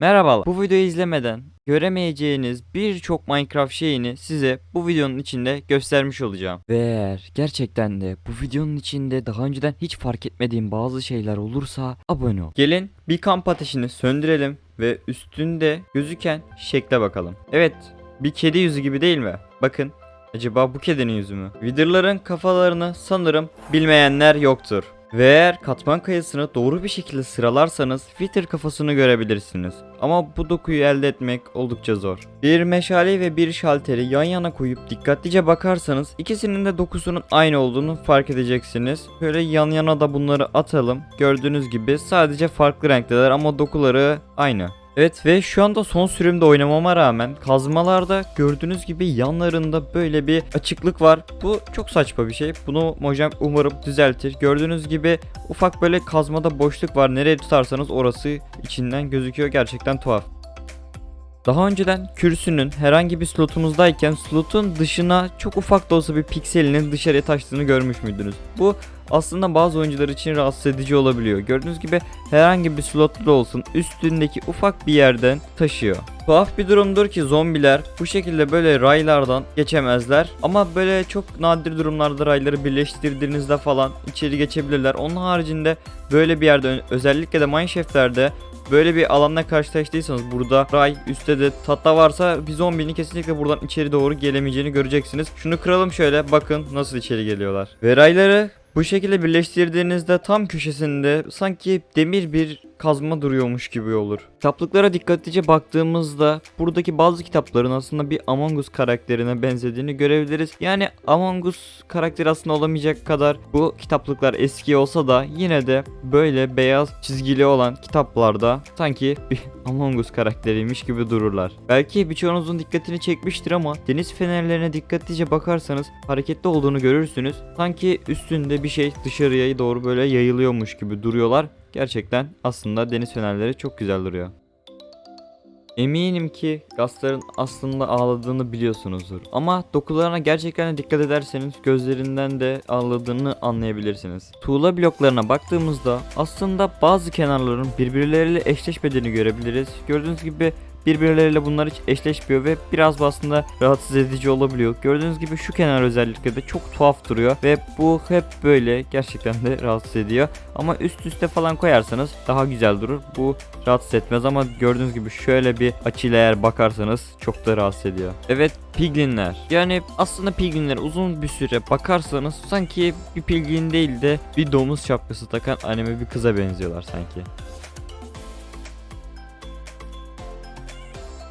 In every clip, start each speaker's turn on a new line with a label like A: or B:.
A: Merhabalar. Bu videoyu izlemeden göremeyeceğiniz birçok Minecraft şeyini size bu videonun içinde göstermiş olacağım. Ve eğer gerçekten de bu videonun içinde daha önceden hiç fark etmediğim bazı şeyler olursa abone ol. Gelin bir kamp ateşini söndürelim ve üstünde gözüken şekle bakalım. Evet bir kedi yüzü gibi değil mi? Bakın Acaba bu kedinin yüzü mü? Wither'ların kafalarını sanırım bilmeyenler yoktur. Ve eğer katman kayasını doğru bir şekilde sıralarsanız Wither kafasını görebilirsiniz. Ama bu dokuyu elde etmek oldukça zor. Bir meşale ve bir şalteri yan yana koyup dikkatlice bakarsanız ikisinin de dokusunun aynı olduğunu fark edeceksiniz. Böyle yan yana da bunları atalım. Gördüğünüz gibi sadece farklı renkteler ama dokuları aynı. Evet ve şu anda son sürümde oynamama rağmen kazmalarda gördüğünüz gibi yanlarında böyle bir açıklık var. Bu çok saçma bir şey. Bunu Mojang umarım düzeltir. Gördüğünüz gibi ufak böyle kazmada boşluk var. Nereye tutarsanız orası içinden gözüküyor. Gerçekten tuhaf. Daha önceden kürsünün herhangi bir slotumuzdayken slotun dışına çok ufak da olsa bir pikselinin dışarıya taştığını görmüş müydünüz? Bu aslında bazı oyuncular için rahatsız edici olabiliyor. Gördüğünüz gibi herhangi bir slotta olsun üstündeki ufak bir yerden taşıyor. Tuhaf bir durumdur ki zombiler bu şekilde böyle raylardan geçemezler. Ama böyle çok nadir durumlarda rayları birleştirdiğinizde falan içeri geçebilirler. Onun haricinde böyle bir yerde özellikle de Mineshaft'lerde böyle bir alanla karşılaştıysanız burada ray üstte de tahta varsa bir zombinin kesinlikle buradan içeri doğru gelemeyeceğini göreceksiniz. Şunu kıralım şöyle bakın nasıl içeri geliyorlar. Ve rayları bu şekilde birleştirdiğinizde tam köşesinde sanki demir bir kazma duruyormuş gibi olur. Kitaplıklara dikkatlice baktığımızda buradaki bazı kitapların aslında bir Among Us karakterine benzediğini görebiliriz. Yani Among Us karakteri aslında olamayacak kadar bu kitaplıklar eski olsa da yine de böyle beyaz çizgili olan kitaplarda sanki bir Among Us karakteriymiş gibi dururlar. Belki birçoğunuzun dikkatini çekmiştir ama deniz fenerlerine dikkatlice bakarsanız hareketli olduğunu görürsünüz. Sanki üstünde bir şey dışarıya doğru böyle yayılıyormuş gibi duruyorlar. Gerçekten aslında deniz fenerleri çok güzel duruyor. Eminim ki Gastların aslında ağladığını biliyorsunuzdur. Ama dokularına gerçekten dikkat ederseniz gözlerinden de ağladığını anlayabilirsiniz. Tuğla bloklarına baktığımızda aslında bazı kenarların birbirleriyle eşleşmediğini görebiliriz. Gördüğünüz gibi birbirleriyle bunlar hiç eşleşmiyor ve biraz bu aslında rahatsız edici olabiliyor. Gördüğünüz gibi şu kenar özellikle de çok tuhaf duruyor ve bu hep böyle gerçekten de rahatsız ediyor. Ama üst üste falan koyarsanız daha güzel durur. Bu rahatsız etmez ama gördüğünüz gibi şöyle bir açıyla eğer bakarsanız çok da rahatsız ediyor. Evet piglinler. Yani aslında piglinler uzun bir süre bakarsanız sanki bir piglin değil de bir domuz şapkası takan anime bir kıza benziyorlar sanki.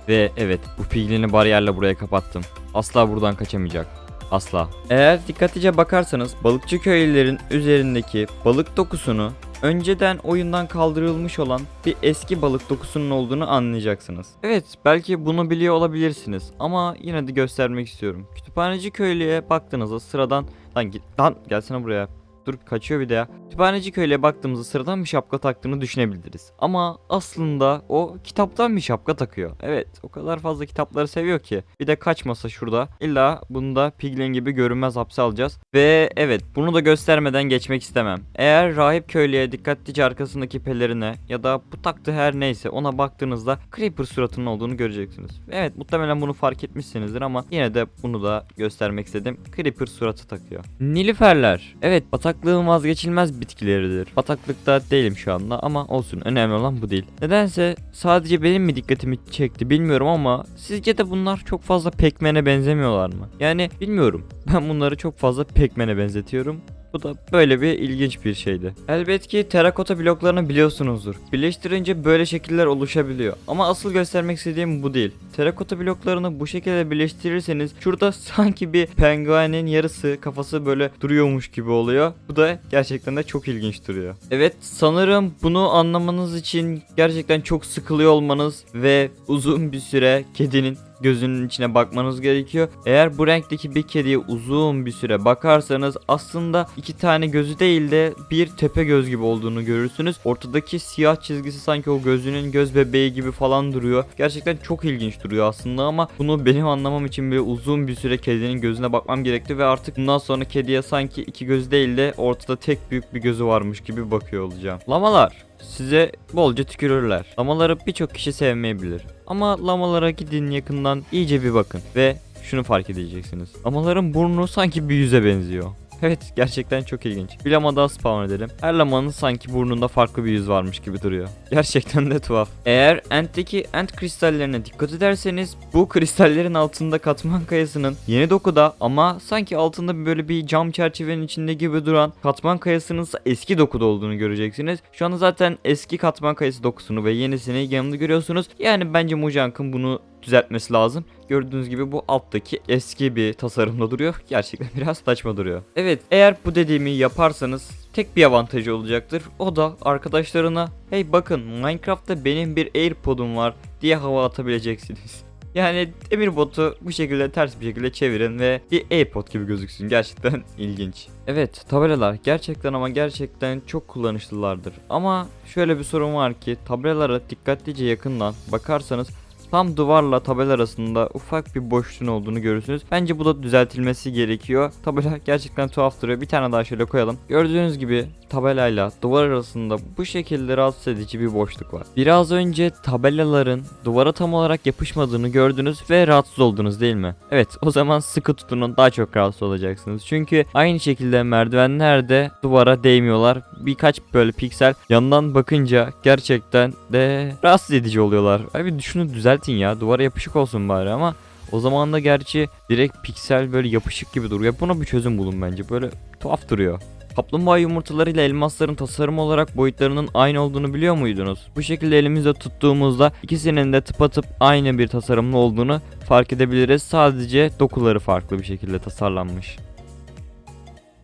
A: Ve evet bu piglini bariyerle buraya kapattım. Asla buradan kaçamayacak. Asla. Eğer dikkatlice bakarsanız balıkçı köylülerin üzerindeki balık dokusunu önceden oyundan kaldırılmış olan bir eski balık dokusunun olduğunu anlayacaksınız. Evet belki bunu biliyor olabilirsiniz ama yine de göstermek istiyorum. Kütüphaneci köylüye baktığınızda sıradan lan git lan gelsene buraya. Dur kaçıyor bir de ya. Kütüphaneci köylüye baktığımızda sıradan bir şapka taktığını düşünebiliriz. Ama aslında o kitaptan bir şapka takıyor. Evet o kadar fazla kitapları seviyor ki. Bir de kaçmasa şurada. İlla bunu da Piglin gibi görünmez hapse alacağız. Ve evet bunu da göstermeden geçmek istemem. Eğer rahip köylüye dikkatlice arkasındaki pelerine ya da bu taktığı her neyse ona baktığınızda Creeper suratının olduğunu göreceksiniz. Evet muhtemelen bunu fark etmişsinizdir ama yine de bunu da göstermek istedim. Creeper suratı takıyor. Nilüferler. Evet bataklığın vazgeçilmez bitkileridir. Bataklıkta değilim şu anda ama olsun önemli olan bu değil. Nedense sadece benim mi dikkatimi çekti bilmiyorum ama sizce de bunlar çok fazla pekmene benzemiyorlar mı? Yani bilmiyorum. Ben bunları çok fazla pekmene benzetiyorum. Bu da böyle bir ilginç bir şeydi. Elbet ki terakota bloklarını biliyorsunuzdur. Birleştirince böyle şekiller oluşabiliyor. Ama asıl göstermek istediğim bu değil. Terakota bloklarını bu şekilde birleştirirseniz şurada sanki bir penguenin yarısı kafası böyle duruyormuş gibi oluyor. Bu da gerçekten de çok ilginç duruyor. Evet sanırım bunu anlamanız için gerçekten çok sıkılıyor olmanız ve uzun bir süre kedinin gözünün içine bakmanız gerekiyor. Eğer bu renkteki bir kediye uzun bir süre bakarsanız aslında iki tane gözü değil de bir tepe göz gibi olduğunu görürsünüz. Ortadaki siyah çizgisi sanki o gözünün göz bebeği gibi falan duruyor. Gerçekten çok ilginç duruyor aslında ama bunu benim anlamam için bir uzun bir süre kedinin gözüne bakmam gerekti ve artık bundan sonra kediye sanki iki göz değil de ortada tek büyük bir gözü varmış gibi bakıyor olacağım. Lamalar size bolca tükürürler. Lamaları birçok kişi sevmeyebilir. Ama lamalara gidin yakından iyice bir bakın ve şunu fark edeceksiniz. Lamaların burnu sanki bir yüze benziyor. Evet gerçekten çok ilginç. Bir lama daha spawn edelim. Her lamanın sanki burnunda farklı bir yüz varmış gibi duruyor. Gerçekten de tuhaf. Eğer Ent'teki Ent kristallerine dikkat ederseniz bu kristallerin altında katman kayasının yeni dokuda ama sanki altında böyle bir cam çerçevenin içinde gibi duran katman kayasının ise eski dokuda olduğunu göreceksiniz. Şu anda zaten eski katman kayası dokusunu ve yenisini yanında görüyorsunuz. Yani bence Mujank'ın bunu düzeltmesi lazım. Gördüğünüz gibi bu alttaki eski bir tasarımda duruyor. Gerçekten biraz saçma duruyor. Evet eğer bu dediğimi yaparsanız tek bir avantajı olacaktır. O da arkadaşlarına hey bakın Minecraft'ta benim bir AirPod'um var diye hava atabileceksiniz. Yani demir botu bu şekilde ters bir şekilde çevirin ve bir AirPod gibi gözüksün. Gerçekten ilginç. Evet tabelalar gerçekten ama gerçekten çok kullanışlılardır. Ama şöyle bir sorun var ki tabelalara dikkatlice yakından bakarsanız Tam duvarla tabela arasında ufak bir boşluğun olduğunu görürsünüz. Bence bu da düzeltilmesi gerekiyor. Tabela gerçekten tuhaf duruyor. Bir tane daha şöyle koyalım. Gördüğünüz gibi tabelayla duvar arasında bu şekilde rahatsız edici bir boşluk var. Biraz önce tabelaların duvara tam olarak yapışmadığını gördünüz ve rahatsız oldunuz değil mi? Evet o zaman sıkı tutunun daha çok rahatsız olacaksınız. Çünkü aynı şekilde merdivenler de duvara değmiyorlar. Birkaç böyle piksel yandan bakınca gerçekten de rahatsız edici oluyorlar. Abi şunu düzeltin ya duvara yapışık olsun bari ama o zaman da gerçi direkt piksel böyle yapışık gibi duruyor. Buna bir çözüm bulun bence. Böyle tuhaf duruyor. Kaplumbağa yumurtalarıyla elmasların tasarım olarak boyutlarının aynı olduğunu biliyor muydunuz? Bu şekilde elimizde tuttuğumuzda ikisinin de tıpatıp aynı bir tasarımlı olduğunu fark edebiliriz. Sadece dokuları farklı bir şekilde tasarlanmış.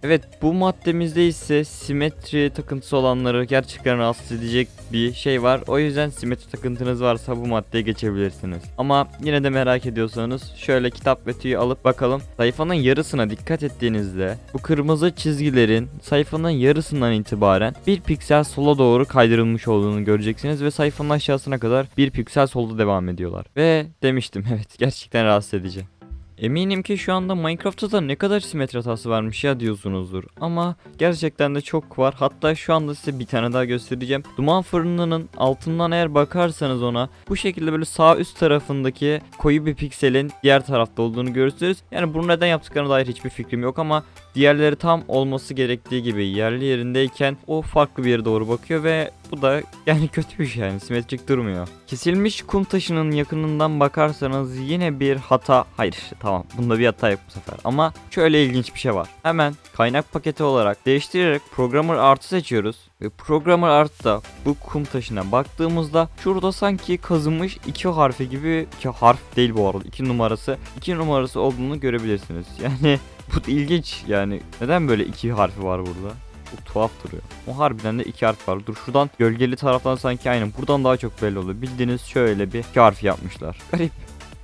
A: Evet bu maddemizde ise simetri takıntısı olanları gerçekten rahatsız edecek bir şey var. O yüzden simetri takıntınız varsa bu maddeye geçebilirsiniz. Ama yine de merak ediyorsanız şöyle kitap ve tüyü alıp bakalım. Sayfanın yarısına dikkat ettiğinizde bu kırmızı çizgilerin sayfanın yarısından itibaren bir piksel sola doğru kaydırılmış olduğunu göreceksiniz ve sayfanın aşağısına kadar bir piksel solda devam ediyorlar. Ve demiştim evet gerçekten rahatsız edici. Eminim ki şu anda Minecraft'ta da ne kadar simetri hatası varmış ya diyorsunuzdur. Ama gerçekten de çok var. Hatta şu anda size bir tane daha göstereceğim. Duman fırınının altından eğer bakarsanız ona bu şekilde böyle sağ üst tarafındaki koyu bir pikselin diğer tarafta olduğunu görürsünüz. Yani bunu neden yaptıklarına dair hiçbir fikrim yok ama diğerleri tam olması gerektiği gibi yerli yerindeyken o farklı bir yere doğru bakıyor ve bu da yani kötü bir şey yani simetrik durmuyor. Kesilmiş kum taşının yakınından bakarsanız yine bir hata hayır tamam bunda bir hata yok bu sefer ama şöyle ilginç bir şey var. Hemen kaynak paketi olarak değiştirerek Programmer Art'ı seçiyoruz ve Programmer Art'ta bu kum taşına baktığımızda şurada sanki kazınmış iki harfi gibi iki harf değil bu arada iki numarası iki numarası olduğunu görebilirsiniz. Yani bu ilginç yani neden böyle iki harfi var burada? Çok tuhaf duruyor. O harbiden de iki harf var. Dur şuradan gölgeli taraftan sanki aynen. Buradan daha çok belli oluyor. Bildiğiniz şöyle bir iki harf yapmışlar. Garip.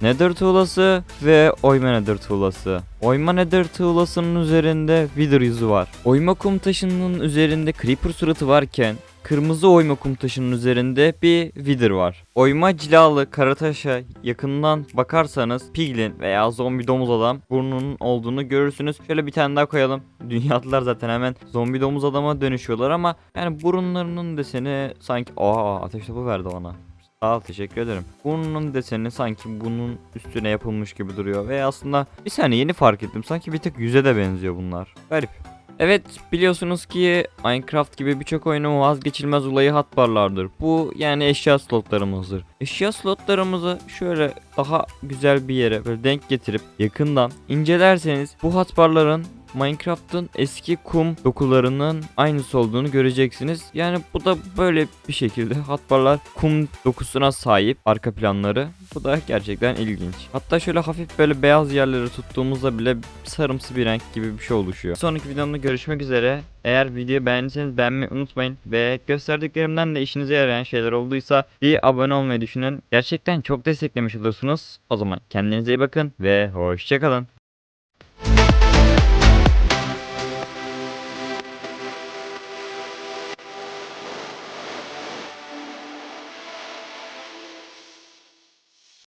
A: Nether tuğlası ve oyma nether tuğlası. Oyma nether tuğlasının üzerinde wither yüzü var. Oyma kum taşının üzerinde creeper suratı varken kırmızı oyma kum taşının üzerinde bir wither var. Oyma cilalı karataşa yakından bakarsanız piglin veya zombi domuz adam burnunun olduğunu görürsünüz. Şöyle bir tane daha koyalım. Dünyalılar zaten hemen zombi domuz adama dönüşüyorlar ama yani burunlarının deseni sanki aa ateş topu verdi ona. Sağ ol teşekkür ederim. Burnunun deseni sanki bunun üstüne yapılmış gibi duruyor ve aslında bir saniye yeni fark ettim. Sanki bir tık yüze de benziyor bunlar. Garip. Evet biliyorsunuz ki Minecraft gibi birçok oyunun vazgeçilmez olayı hotbarlardır. Bu yani eşya slotlarımızdır. Eşya slotlarımızı şöyle daha güzel bir yere böyle denk getirip yakından incelerseniz bu hotbarların Minecraft'ın eski kum dokularının aynısı olduğunu göreceksiniz. Yani bu da böyle bir şekilde hatbarlar kum dokusuna sahip arka planları. Bu da gerçekten ilginç. Hatta şöyle hafif böyle beyaz yerleri tuttuğumuzda bile sarımsı bir renk gibi bir şey oluşuyor. Sonraki videomda görüşmek üzere. Eğer videoyu beğendiyseniz beğenmeyi unutmayın. Ve gösterdiklerimden de işinize yarayan şeyler olduysa bir abone olmayı düşünün. Gerçekten çok desteklemiş olursunuz. O zaman kendinize iyi bakın ve hoşçakalın.